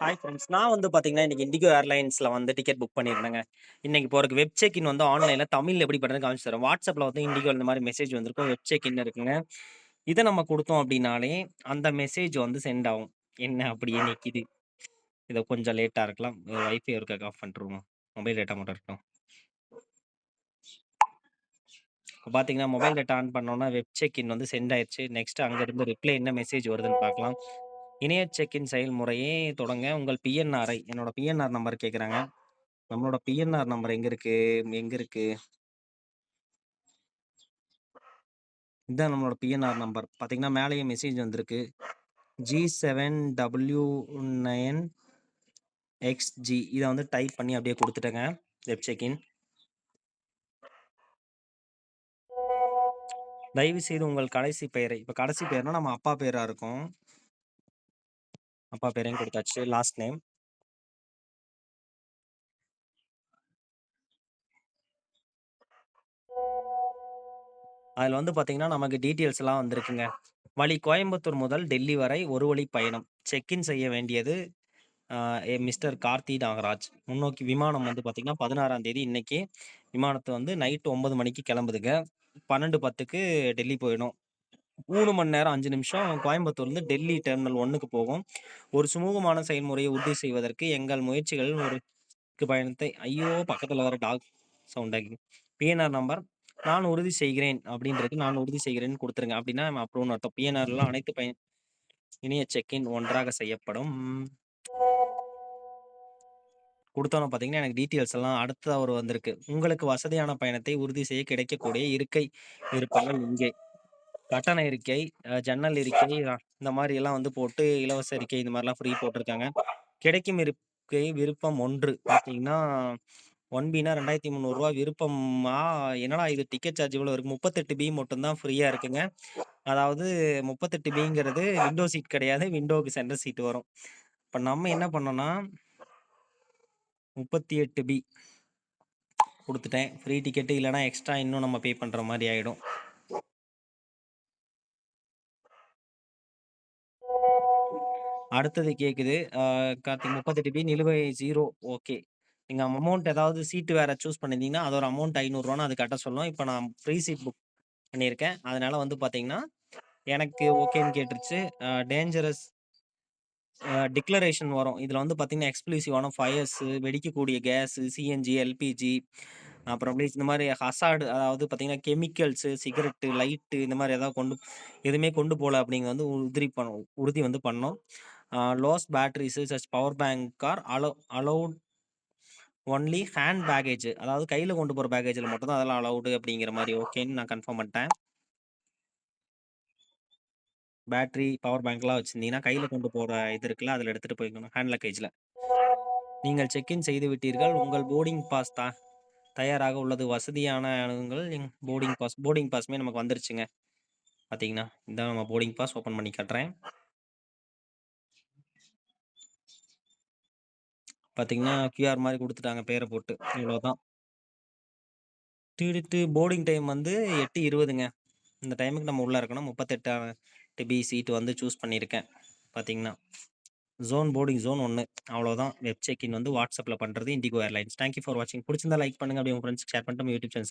Hi friends. நான் வந்து பார்த்தீங்கன்னா, இன்னைக்கு இண்டிகோ ஏர்லைன்ஸில் வந்து டிக்கெட் புக் பண்ணியிருந்தேங்க. இன்னைக்கு போறதுக்கு வெப் செக்இன் வந்து ஆன்லைனில் தமிழ்ல எப்படி பண்றதுன்னு காமிச்சு தரேன். வாட்ஸ்அப்பில் வந்து இண்டிகோ இந்த மாதிரி மெசேஜ் வந்திருக்கும். வெப் செக்இன் இருக்குங்க. இதை நம்ம கொடுத்தோம் அப்படின்னாலே, அந்த மெசேஜ் வந்து சென்ட் ஆகும். என்ன அப்படியே நிற்கிது இதை கொஞ்சம் லேட்டாக இருக்கலாம். வைஃபை ஒர்க் ஆஃப் பண்ணிட்டுருவோம். மொபைல் டேட்டா மட்டும் இருக்கட்டும். இப்போ பார்த்தீங்கன்னா, மொபைல் டேட்டா ஆன் பண்ணோன்னா வெப் செக்இன் வந்து சென்ட் ஆயிடுச்சு நெக்ஸ்ட் அங்கேருந்து ரிப்ளை என்ன மெசேஜ் வருதுன்னு பார்க்கலாம். இணைய செக்கின் செயல்முறையே தொடங்க உங்கள் பிஎன்ஆரை என்னோட பிஎன்ஆர் நம்பர் கேட்குறாங்க. நம்மளோட பிஎன்ஆர் நம்பர் எங்க இருக்கு? எங்க இருக்கு? இதுதான் நம்மளோட பிஎன்ஆர் நம்பர். பார்த்தீங்கன்னா, மேலேயே மெசேஜ் வந்திருக்கு. G7W9XG இத வந்து டைப் பண்ணி அப்படியே கொடுத்துட்டேங்க வெப் செக்கின் தயவு தயவுசெய்து உங்கள் கடைசி பெயரை இப்போ கடைசி பெயர்னா நம்ம அப்பா பெயராக இருக்கும். அப்பா பேரையும் கொடுத்தாச்சு லாஸ்ட் நேம். அதில் வந்து பார்த்தீங்கன்னா, நமக்கு டீட்டெயில்ஸ்லாம் வந்திருக்குங்க. வழி கோயம்புத்தூர் முதல் டெல்லி வரை ஒரு வழி பயணம். செக்இன் செய்ய வேண்டியது எ மிஸ்டர் கார்த்தி நாகராஜ். முன்னோக்கி விமானம் வந்து பார்த்தீங்கன்னா, 16ஆம் தேதி இன்னைக்கு விமானத்தை வந்து நைட்டு ஒன்பது மணிக்கு கிளம்புதுங்க. 12:10க்கு டெல்லி போயிடும். மூணு மணி நேரம் அஞ்சு நிமிஷம் கோயம்புத்தூர்லேருந்து டெல்லி டெர்மினல் ஒன்றுக்கு போகும். ஒரு சுமூகமான செயல்முறையை உறுதி செய்வதற்கு எங்கள் முயற்சிகள் ஒரு பயணத்தை ஐயோ! பக்கத்தில் வர டாக் சவுண்டாகி பிஎன்ஆர் நம்பர் நான் உறுதி செய்கிறேன் அப்படின்றது நான் உறுதி செய்கிறேன்னு கொடுத்துருங்க அப்படின்னா நம்ம அப்ரூவ்னு அர்த்தம். பிஎன்ஆர்ல அனைத்து பய இணைய செக்இன் ஒன்றாக செய்யப்படும். குடுத்தோன பார்த்தீங்கன்னா, எனக்கு டீட்டெயில்ஸ் எல்லாம் அடுத்த ஒரு வந்திருக்கு. உங்களுக்கு வசதியான பயணத்தை உறுதி செய்ய கிடைக்கக்கூடிய இருக்கை இருப்பார்கள் இங்கே. கட்டண இருக்கை, அ ஜன்னல் இருக்கை அ இந்த மாரி எல்லாம் வந்து போட்டு இலவச இருக்கை இந்த மாரிலாம் ஃப்ரீ போட்டிருக்காங்க. கிடைக்கும் இருக்கை விருப்பம் 1 பார்த்தீங்கன்னா, 1பின்னா ரூ. 2300 விருப்பமா என்னடா இது டிக்கெட் சார்ஜ் இவ்வளோ இருக்கு. 38பி மட்டும் தான் ஃப்ரீயா இருக்குங்க. அதாவது 38பிங்கிறது விண்டோ சீட் கிடையாது. விண்டோவுக்கு சென்டர் சீட் வரும். இப்ப நம்ம என்ன பண்ணோம்னா 38பி குடுத்துட்டேன். ஃப்ரீ டிக்கெட் இல்லன்னா எக்ஸ்ட்ரா இன்னும் நம்ம பே பண்ற மாரி ஆயிடும். அடுத்தது கேக்குது. அ கார்த்திக் 38பி நிலுவை 0 ஓகே. நீங்க அமௌண்ட் ஏதாவது சீட் வேற சூஸ் பண்ணியிருந்தீங்கன்னா, அது ஒரு அமௌண்ட் ரூ. 500 அது கட்ட சொல்லும். இப்ப நான் ஃப்ரீ சீட் புக் பண்ணியிருக்கேன். அதனால வந்து பார்த்தீங்கன்னா, எனக்கு ஓகேன்னு கேட்டுருச்சு. அ டேஞ்சரஸ் அ டிக்ளரேஷன் வரும். இதுல வந்து பார்த்தீங்கன்னா, எக்ஸ்க்ளூசிவான ஃபயர்ஸு வெடிக்கக்கூடிய கேஸு, சிஎன்ஜி, எல்பிஜி அப்புறம் இந்த மாரி ஹசாடு அதாவது பார்த்தீங்கன்னா, கெமிக்கல்ஸு சிகரெட்டு லைட்டு இந்த மாரி ஏதாவது கொண்டு எதுவுமே கொண்டு போல அப்படிங்கிறது வந்து உதிரி பண்ணணும் உறுதி வந்து பண்ணோம் lose last such power bank are allow allowed only hand baggage அதாவது கையில் கொண்டு போகிற பேக்கேஜில் மட்டும் தான் அதெல்லாம் அலௌடு அப்படிங்கிற மாதிரி ஓகேன்னு நான் கன்ஃபார்ம் பண்ணிட்டேன். பேட்டரி, பவர் பேங்க்லாம் வச்சுருந்தீங்கன்னா கையில் கொண்டு போகிற இது இருக்குல்ல, அதில் எடுத்துகிட்டு போய்க்கணும். ஹேண்ட் லக்கேஜில் நீங்கள் செக்இன் செய்து விட்டீர்கள். உங்கள் போர்டிங் பாஸ் தான் தயாராக உள்ளது. வசதியான அணுகுங்கள். போர்டிங் பாஸ் போர்டிங் பாஸ்மே நமக்கு வந்துருச்சுங்க. பார்த்தீங்கன்னா, இதான் நம்ம போர்டிங் பாஸ் ஓப்பன் பண்ணி காட்டுறேன். பார்த்தீங்கன்னா, கியூஆர் மாரி குடுத்துட்டாங்க பேர போட்டு. இவ்வளோதான். டிடிட்டு போர்டிங் டைம் வந்து 8:20ங்க. இந்த டைமுக்கு நம்ம உள்ள இருக்கணும். 38பி சீட் வந்து சூஸ் பண்ணியிருக்கேன். பார்த்தீங்கன்னா, ஜோன் போர்டிங் ஜோன் 1 அவ்வளோதான். வெப் செக் இன் வந்து WhatsAppல பண்றது IndiGo Airlines. Thank you for வாட்சிங். புடிச்சிருந்தா லைக் பண்ணுங்க. அப்படியே உங்க ஃப்ரெண்ட்ஸ்க்கு ஷேர் பண்ணிட்டு நம்ம யூடியூப் சேனல்